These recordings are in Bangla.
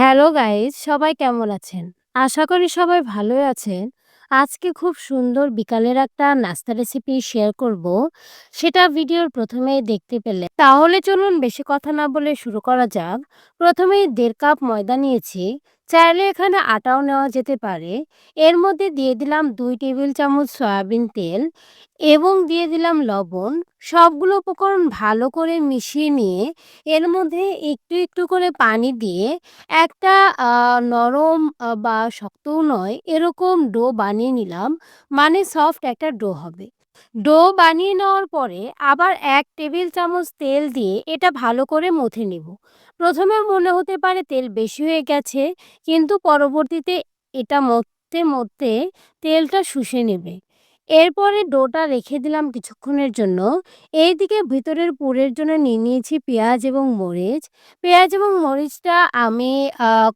হ্যালো গাইজ সবাই কেমন আছেন? আশা করি সবাই ভালোই আছেন। আজকে খুব সুন্দর বিকালের একটা নাস্তা রেসিপি শেয়ার করব। সেটা ভিডিওর প্রথমেই দেখতে পেলে। তাহলে চলুন বেশি কথা না বলে শুরু করা যাক। প্রথমেই দেড় কাপ ময়দা নিয়েছি। চাইলে এখানে আটাও নেওয়া যেতে পারে। এর মধ্যে দিয়ে দিলাম দুই টেবিল চামচ সয়াবিন তেল এবং দিয়ে দিলাম লবণ। সবগুলো উপকরণ ভালো করে মিশিয়ে নিয়ে এর মধ্যে একটু, একটু করে পানি দিয়ে একটা নরম বা শক্তও নয় এরকম ডো বানিয়ে নিলাম। মানে সফট একটা ডো হবে। ডো বানিয়ে নেওয়ার পরে আবার এক টেবিল চামচ তেল দিয়ে এটা ভালো করে মথে নিব। প্রথমে মনে হতে পারে তেল বেশি হয়ে গেছে কিন্তু পরবর্তীতে এটা মথতে, মধ্যে তেলটা শুষে নেবে। এরপরে ডোটা রেখে দিলাম কিছুক্ষণের জন্য। এইদিকে ভিতরের পুরের জন্য নিয়ে নিয়েছি পেঁয়াজ এবং মরিচ। পেঁয়াজ এবং মরিচটা আমি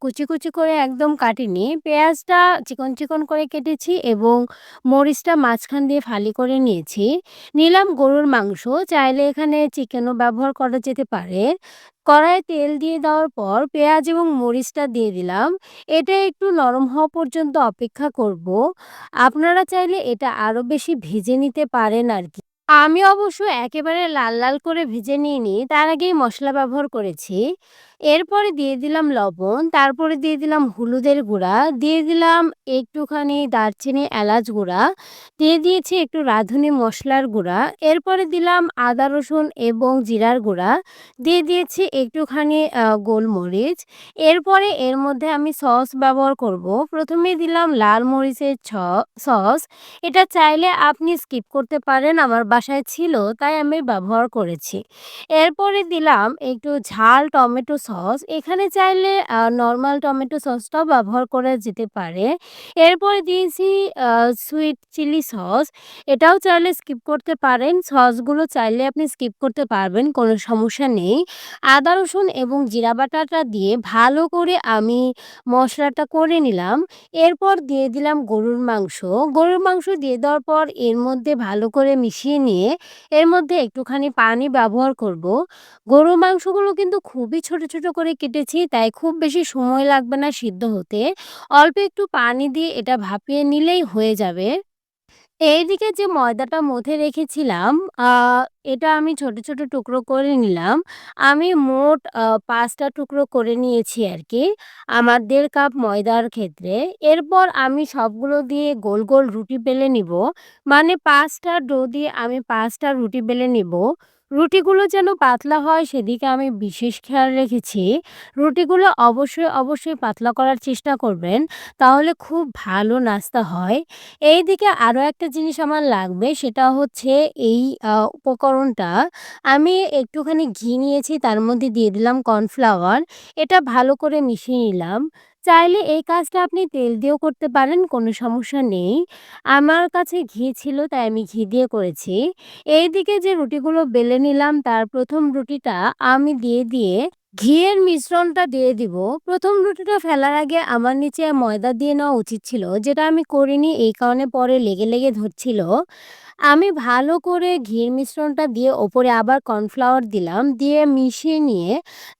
কুচি, কুচি করে একদম কাটিনি। পেঁয়াজটা চিকন, চিকন করে কেটেছি এবং মরিচটা মাঝখান দিয়ে ফালি করে নিয়েছি। নিলাম গরুর মাংস। চাইলে এখানে চিকেনও ব্যবহার করা যেতে পারে। কড়াইয়ে তেল দিয়ে দেওয়ার পর পেঁয়াজ এবং মরিচটা দিয়ে দিলাম। এটা একটু নরম হওয়া পর্যন্ত অপেক্ষা করব। আপনারা চাইলে এটা আরও বেশি ভেজে নিতে পারেন আর কি আমি অবশ্য একেবারে লাল, লাল করে ভেজে নিইনি। তার আগেই মশলা ব্যবহার করেছি। এরপরে দিয়ে দিলাম লবণ, তারপরে দিয়ে দিলাম হলুদের গুঁড়া, দিয়ে দিলাম একটুখানি দারচিনি, এলাচ গুঁড়া, দিয়ে দিয়েছি একটু রাঁধুনি মশলার গুঁড়া, এরপরে দিলাম আদা রসুন এবং জিরার গুঁড়া, দিয়ে দিয়েছি একটুখানি গোলমরিচ। এরপরে এর মধ্যে আমি সস ব্যবহার করব। ১ম এ দিলাম লাল মরিচের সস। এটা চাইলে আপনি স্কিপ করতে পারেন। আমার বাসায় ছিল তাই আমি ব্যবহার করেছি। এরপরে দিলাম একটু ঝাল টমেটো সস। এখানে চাইলে নর্মাল টমেটো সসটাও ব্যবহার করা যেতে পারে। এরপরে দিয়েছি সুইট চিলি সস। এটাও চাইলে স্কিপ করতে পারেন। সসগুলো চাইলে আপনি স্কিপ করতে পারবেন, কোনো সমস্যা নেই। আদা রসুন এবং জিরা বাটাটা দিয়ে ভালো করে আমি মশলাটা করে নিলাম। এরপর দিয়ে দিলাম গরুর মাংস। গরুর মাংস দিয়ে দেওয়ার পর এর মধ্যে ভালো করে মিশিয়ে নিয়ে এর মধ্যে একটুখানি পানি ব্যবহার করব। গরুর মাংসগুলো কিন্তু খুবই ছোট, ছোট করে কেটেছি তাই খুব বেশি সময় লাগবে না সিদ্ধ হতে। অল্প একটু পানি দিয়ে এটা ভাপিয়ে নিলেই হয়ে যাবে। এইদিকে যে ময়দাটা মথে রেখেছিলাম এটা আমি ছোট, ছোট টুকরো করে নিলাম। আমি মোট পাঁচটা টুকরো করে নিয়েছি আরকি আমার ১.৫ কাপ ময়দার ক্ষেত্রে। এরপর আমি সবগুলো দিয়ে গোল, গোল রুটি বেলে নিব। মানে পাঁচটা ডো দিয়ে আমি পাঁচটা রুটি বেলে নিব। রুটিগুলো যেন পাতলা হয় সেদিকে আমি বিশেষ খেয়াল রেখেছি। রুটিগুলো অবশ্যই, অবশ্যই পাতলা করার চেষ্টা করবেন। তাহলে খুব ভালো নাস্তা হয়। এই দিকে আরও একটা জিনিস আমার লাগবে সেটা হচ্ছে এই উপকরণটা। আমি একটুখানি ঘি নিয়েছি তার মধ্যে দিয়ে দিলাম কর্নফ্লাওয়ার। এটা ভালো করে মিশিয়ে নিলাম। চাইলে এই কাজটা আপনি তেল দিয়েও করতে পারেন, কোনো সমস্যা নেই। আমার কাছে ঘি ছিল তাই আমি ঘি দিয়ে করেছি। এইদিকে যে রুটিগুলো বেলে নিলাম তার প্রথম রুটিটা আমি দিয়ে, দিয়ে ঘিয়ের মিশ্রণটা দিয়ে দিব। প্রথম রুটিটা ফেলার আগে আমার নিচে ময়দা দিয়ে নেওয়া উচিত ছিল। যেটা আমি করিনি এই কারণে পরে লেগে, লেগে ধরছিল। আমি ভালো করে ঘির মিশ্রণটা দিয়ে ওপরে আবার কর্নফ্লাওয়ার দিলাম। দিয়ে মিশিয়ে নিয়ে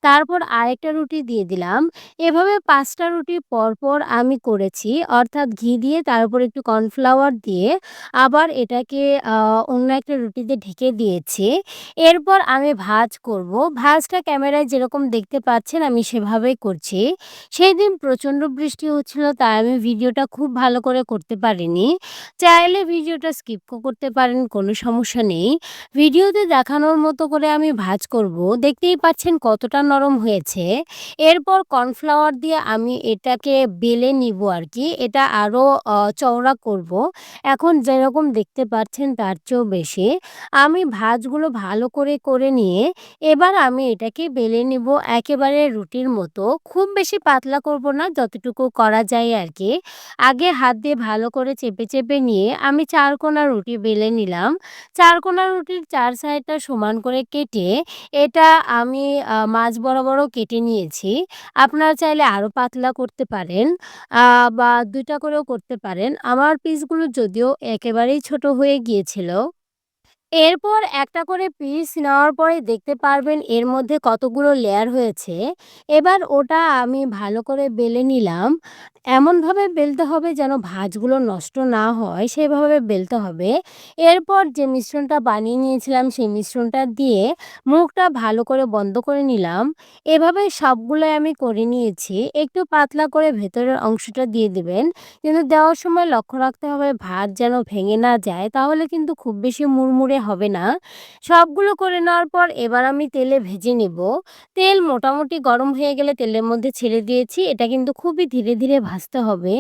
তারপর আরেকটা রুটি দিয়ে দিলাম। এভাবে পাঁচটা রুটি পরপর আমি করেছি। অর্থাৎ ঘি দিয়ে তার উপর একটু কর্নফ্লাওয়ার দিয়ে আবার এটাকে অন্য একটা রুটিতে ঢেকে দিয়েছি। এরপর আমি ভাজ করব। ভাজটা ক্যামেরায় যেরকম দেখতে পাচ্ছেন আমি সেভাবেই করছি। সেদিন প্রচণ্ড বৃষ্টি হচ্ছিল তাই আমি ভিডিওটা খুব ভালো করে করতে পারিনি। চাইলে ভিডিওটা স্কিপও করতে পারেন, কোনো সমস্যা নেই। ভিডিওতে দেখানোর মতো করে আমি ভাঁজ করব। দেখতেই পাচ্ছেন কতটা নরম হয়েছে। এরপর কর্নফ্লাওয়ার দিয়ে আমি এটাকে বেলে নিব আর কি এটা আরও চওড়া করব। এখন যেরকম দেখতে পাচ্ছেন তার চেয়েও বেশি। আমি ভাঁজগুলো ভালো করে, করে নিয়ে এবার আমি এটাকে বেলে নিব একেবারে রুটির মতো। খুব বেশি পাতলা করব না যতটুকু করা যায় আর কি আগে হাত দিয়ে ভালো করে চেপে, চেপে নিয়ে আমি ৪ কোনা রুটি বেলে নিলাম। ৪ কোনা রুটির চার সাইডটা সমান করে কেটে এটা আমি মাছ বরাবরও কেটে নিয়েছি। আপনারা চাইলে আরও পাতলা করতে পারেন বা ২ টা করেও করতে পারেন। আমার পিসগুলো যদিও একেবারেই ছোট হয়ে গিয়েছিল। এরপর একটা করে পিস নেওয়ার পরে দেখতে পারবেন এর মধ্যে কতগুলো লেয়ার হয়েছে। এবার ওটা আমি ভালো করে বেলে নিলাম। এমনভাবে বেলতে হবে যেন ভাজগুলো নষ্ট না হয়, সেভাবে বেলতে হবে। এরপর যে মিশ্রণটা বানিয়ে নিয়েছিলাম সেই মিশ্রণটা দিয়ে মুখটা ভালো করে বন্ধ করে নিলাম। এভাবে সবগুলোই আমি করে নিয়েছি। একটু পাতলা করে ভেতরের অংশটা দিয়ে দেবেন। কিন্তু দেওয়ার সময় লক্ষ্য রাখতে হবে ভাত যেন ভেঙে না যায়, তাহলে কিন্তু খুব বেশি মুড়মুড়ে হবে না। সবগুলো করে নেওয়ার পর এবার আমি তেলে ভেজে নেব। তেল মোটামুটি গরম হয়ে গেলে তেলের মধ্যে ছেড়ে দিয়েছি। এটা কিন্তু খুবই ধীরে ধীরে ভাজতে হবে।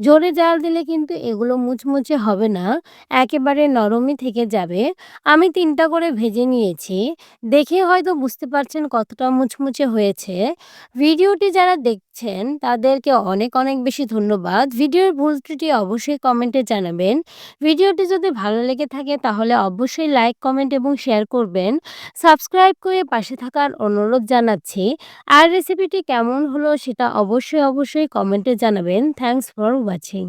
জোরে জাল দিলে কিন্তু এগুলো মুচমুচে হবে না। একেবারে নরমই থেকে যাবে। আমি তিনটা করে ভেজে নিয়েছি। দেখে হয়তো বুঝতে পারছেন কতটা মুচমুচে হয়েছে। ভিডিওটি যারা দেখছেন, তাদেরকে অনেক অনেক বেশি ধন্যবাদ। ভিডিওর ভুল ত্রুটি অবশ্যই কমেন্টে জানাবেন। ভিডিওটি যদি ভালো লেগে থাকে তাহলে অবশ্যই লাইক কমেন্ট এবং শেয়ার করবেন। সাবস্ক্রাইব করে পাশে থাকার অনুরোধ জানাচ্ছি। আর রেসিপিটি কেমন হলো সেটা অবশ্যই অবশ্যই কমেন্টে জানাবেন। Thanks for watching